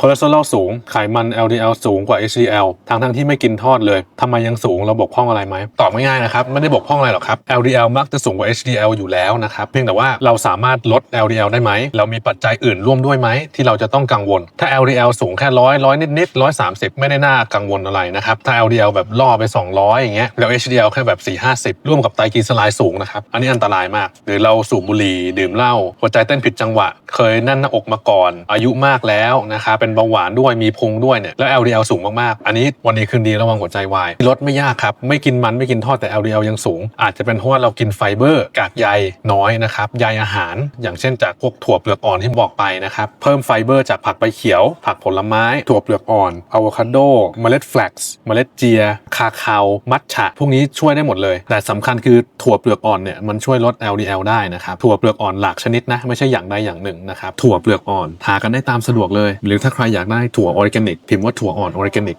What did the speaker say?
คอเลสเตอรอลสูง ไขมัน LDL สูงกว่า HDL ทั้งทั้งที่ไม่กินทอดเลยทำไมยังสูงเราบกพร่องอะไรไหมตอบง่ายๆนะครับ ไม่ได้บกพร่องอะไรหรอกครับ LDL มักจะสูงกว่า HDL อยู่แล้วนะครับ เพียงแต่ว่าเราสามารถลด LDL ได้ไหม เรามีปัจจัยอื่นร่วมด้วยไหม ที่เราจะต้องกังวล ถ้า LDL สูงแค่ร้อยร้อยนิดๆร้อยสามสิบไม่ได้น่ากังวลอะไรนะครับ ถ้า LDL แบบล่อไป 200 อย่างเงี้ยแล้ว HDL แค่แบบ4 50 ร่วมกับไตรกลีเซอไรด์สูงนะครับอันนี้อันตรายมาก หรือเราสูบบุหรี่ดื่มเหล้าหัวใจเต้นผิดจังหวะ เคยแน่นหน้าอกมาก่อน อายุมากแล้วนะครับเป็นเบาหวานด้วยมีพุงด้วยเนี่ยแล้ว LDL สูงมากๆ อันนี้วันนี้คืนดีระวังหัวใจวายลดไม่ยากครับ ไม่กินมันไม่กินทอดแต่ LDL ยังสูง อาจจะเป็นเพราะว่าเรากินไฟเบอร์กากใยน้อยนะครับใยอาหาร อย่างเช่นจากพวกถั่วเปลือกอ่อนที่บอกไปนะครับเพิ่มไฟเบอร์จากผักใบเขียว ผักผลไม้ถั่วเปลือกอ่อนอะโวคาโดเมล็ดแฟลกซ์เมล็ดเจีย คาคาว มัทฉะ พวกนี้ช่วยได้หมดเลย แต่สำคัญคือถั่วเปลือกอ่อนเนี่ยมันช่วยลด LDL ได้นะครับถั่วเปลือกอ่อนหลากชนิดนะไม่ใช่อย่างใดอย่างหนึ่งนะครับถั่วเปลือกอ่อนหากันได้ตามสะดวกเลย หรือถ้าใครอยากได้ถั่วออร์แกนิกพิมพ์ว่าถั่วอ่อนออร์แกนิก